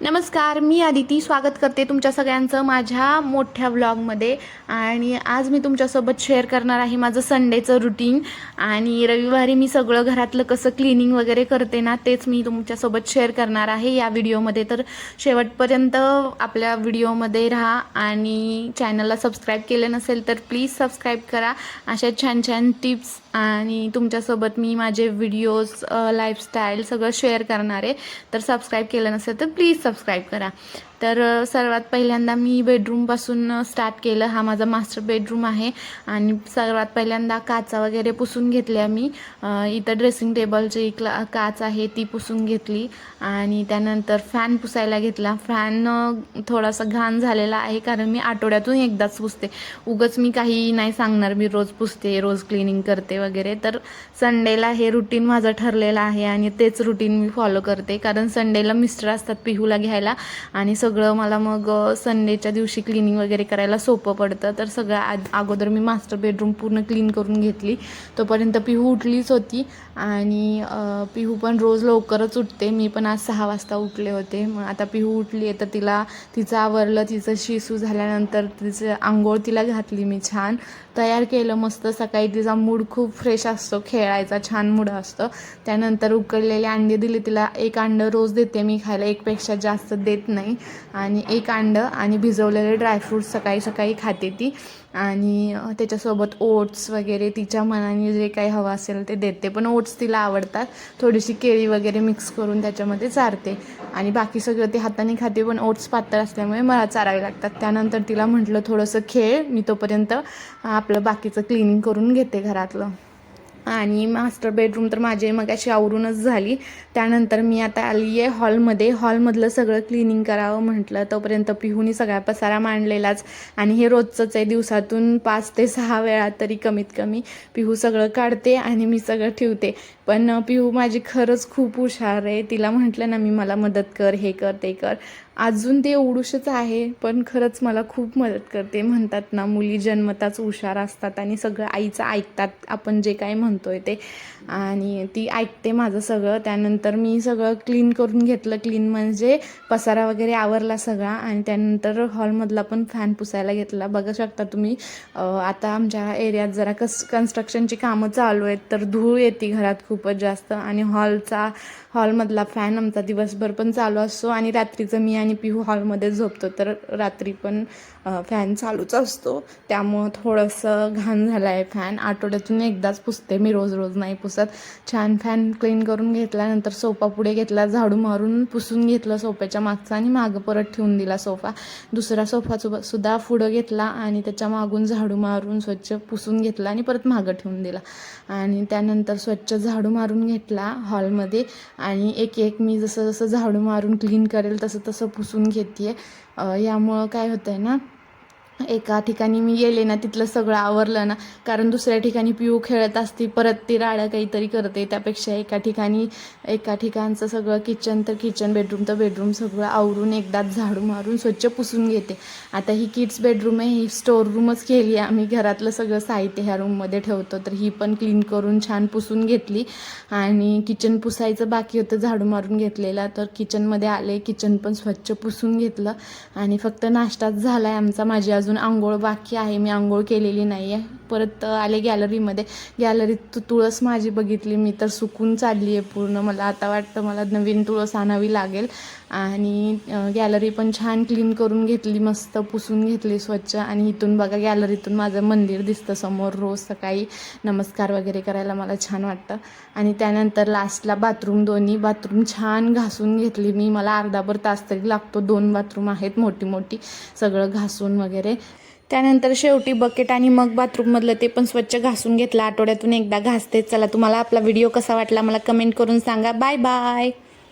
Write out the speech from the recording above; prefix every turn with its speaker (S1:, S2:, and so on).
S1: नमस्कार मी आदिती. स्वागत करते तुमच्या सगळ्यांचं माझ्या मोठ्या व्लॉगमध्ये आणि आज मी तुमच्यासोबत शेअर करणार आहे माझं संडेचं रुटीन आणि रविवारी मी सगळं घरातलं कसं क्लिनिंग वगैरे करते ना तेच मी तुमच्यासोबत शेअर करणार आहे या व्हिडिओमध्ये तर शेवटपर्यंत आपल्या व्हिडिओमध्ये राहा आणि चॅनलला सबस्क्राईब केलं नसेल तर प्लीज सबस्क्राईब करा. अशा छान छान टिप्स आणि तुमच्यासोबत मी माझे व्हिडिओज लाईफस्टाईल सगळं शेअर करणार आहे. तर सबस्क्राईब केलं नसेल तर प्लीज सबस्क्राईब करा. तर सर्वात पहिल्यांदा मी बेडरूमपासून स्टार्ट केलं. हा माझा मास्टर बेडरूम आहे. आणि सर्वात पहिल्यांदा काचा वगैरे पुसून घेतल्या मी. इथं ड्रेसिंग टेबलची क्ला काच आहे ती पुसून घेतली. आणि त्यानंतर फॅन पुसायला घेतला. फॅन थोडासा घाण झालेला आहे कारण मी आठवड्यातून एकदाच पुसते. उगच मी काही नाही सांगणार. मी रोज पुसते रोज क्लिनिंग करते वगैरे. तर संडेला हे रुटीन माझं ठरलेलं आहे आणि तेच रुटीन मी फॉलो करते. कारण संडेला मिस्टर असतात पिहूला घ्यायला. आणि सगळं मला मग संडेच्या दिवशी क्लिनिंग वगैरे करायला सोपं पडतं. तर सगळं आ अगोदर मी मास्टर बेडरूम पूर्ण क्लीन करून घेतली. तोपर्यंत पिहू उठलीच होती. आणि पिहू पण रोज लवकरच उठते. मी पण आज सहा वाजता उठले होते. मग आता पिहू उठली आहे तर तिला तिचं आवरलं. तिचं शिसू झाल्यानंतर तिचं आंघोळ तिला घातली मी छान. तयार केलं मस्त. सकाळी तिचा मूड खूप फ्रेश असतो. खेळायचा छान मूड असतो. त्यानंतर उकडलेले अंडे दिले. तिला एक अंडं रोज देते मी खायला. एकपेक्षा जास्त जास्त देत नाही. आणि एक अंडं आणि भिजवलेले ड्रायफ्रूट्स सकाळी सकाळी खाते ती. आणि त्याच्यासोबत ओट्स वगैरे तिच्या मनाने जे काही हवं असेल ते देते. पण ओट्स तिला आवडतात. थोडीशी केळी वगैरे मिक्स करून त्याच्यामध्ये चारते. आणि बाकी सगळं ते हाताने खाते पण ओट्स पातळ असल्यामुळे मला चारावे लागतात. त्यानंतर तिला म्हटलं थोडंसं खेळ. मी तोपर्यंत आपलं बाकीचं क्लिनिंग करून घेते घरातलं. आणि मास्टर बेडरूम तर माझी मग अशी आवरूनच झाली. त्यानंतर मी आता आली आहे हॉलमध्ये हॉलमधलं सगळं क्लिनिंग करावं म्हटलं. तोपर्यंत पिहूनी सगळा पसारा मांडलेलाच. आणि हे रोजचंच आहे. दिवसातून पाच ते सहा वेळा तरी कमीत कमी पिहू सगळं काढते आणि मी सगळं ठेवते. पण पिहू माझी खरंच खूप हुशार आहे. तिला म्हटलं ना मी मला मदत कर हे कर ते कर. अजून ते एवढूशच आहे पण खरंच मला खूप मदत करते. म्हणतात ना मुली जन्मताच हुशार असतात आणि सगळं आईचं ऐकतात. आपण जे काय म्हणतो म्हणतोय ते. आणि ती ऐकते माझं सगळं. त्यानंतर मी सगळं क्लीन करून घेतलं. क्लीन म्हणजे पसारा वगैरे आवरला सगळा आणि त्यानंतर हॉलमधला पण फॅन पुसायला घेतला. बघू शकता तुम्ही आता आमच्या एरियात जरा कस कन्स्ट्रक्शनची कामं चालू आहेत तर धूळ येते घरात खूपच जास्त. आणि हॉलचा हॉलमधला फॅन आमचा दिवसभर पण चालू असतो आणि रात्रीचं मी आणि पिहू हॉलमध्ये झोपतो. तर रात्री पण फॅन चालूच असतो. त्यामुळं थोडंसं घाण झालं आहे फॅन आठवड्यातून एकदाच पुसते मी रोज रोज नाही पुसत. छान फॅन क्लीन करून घेतल्यानंतर सोफा पुढे घेतला झाडू मारून पुसून घेतलं सोफ्याच्या मागचा आणि मागं परत ठेवून दिला सोफा दुसरा सोफा सुद्धा पुढं घेतला आणि त्याच्या मागून झाडू मारून स्वच्छ पुसून घेतला आणि परत मागं ठेवून दिला. आणि त्यानंतर स्वच्छ झाडू मारून घेतला हॉलमध्ये आणि एक एक मी जसं जसं झाडू मारून क्लीन करेल तसं तसं पुसून घेते यामुळं काय होतं आहे ना एका ठिकाणी मी गेले ना तिथलं सगळं आवरलं ना कारण दुसऱ्या ठिकाणी पिऊ खेळत असते परत ती राळं काहीतरी करते त्यापेक्षा एका ठिकाणी एका ठिकाणचं सगळं किचन तर किचन बेडरूम तर बेडरूम सगळं आवरून एकदाच झाडू मारून स्वच्छ पुसून घेते. आता ही किड्स बेडरूम आहे ही स्टोर रूमच केली आहे आम्ही घरातलं सगळं साहित्य ह्या रूममध्ये ठेवतो तर ही पण क्लीन करून छान पुसून घेतली. आणि किचन पुसायचं बाकी होतं झाडू मारून घेतलेला तर किचनमध्ये आले किचन पण स्वच्छ पुसून घेतलं. आणि फक्त नाश्ताच झाला आहे आमचा माझी अजून आंघोळ बाकी आहे मी आंघोळ केलेली नाही आहे परत आले गॅलरीमध्ये गॅलरीत तुळस माझी बघितली मी तर सुकून चालली आहे पूर्ण. मला आता वाटतं मला नवीन तुळस आणावी लागेल. आणि गॅलरी पण छान क्लीन करून घेतली मस्त पुसून घेतली स्वच्छ. आणि इथून बघा गॅलरीतून माझं मंदिर दिसतं समोर रोज सकाळी. नमस्कार वगैरे करायला मला छान वाटतं. आणि त्यानंतर लास्टला बाथरूम दोन्ही. बाथरूम छान घासून घेतली मी. मला अर्धाभर तास तरी लागतो. दोन बाथरूम आहेत मोठी मोठी सगळं घासून वगैरे. त्यानंतर शेवटी बकेट आणि मग बाथरूममधलं ते पण स्वच्छ घासून घेतलं. आठवड्यातून एकदा घासते चला तुम्हाला आपला व्हिडिओ कसा वाटला मला कमेंट करून सांगा. Bye bye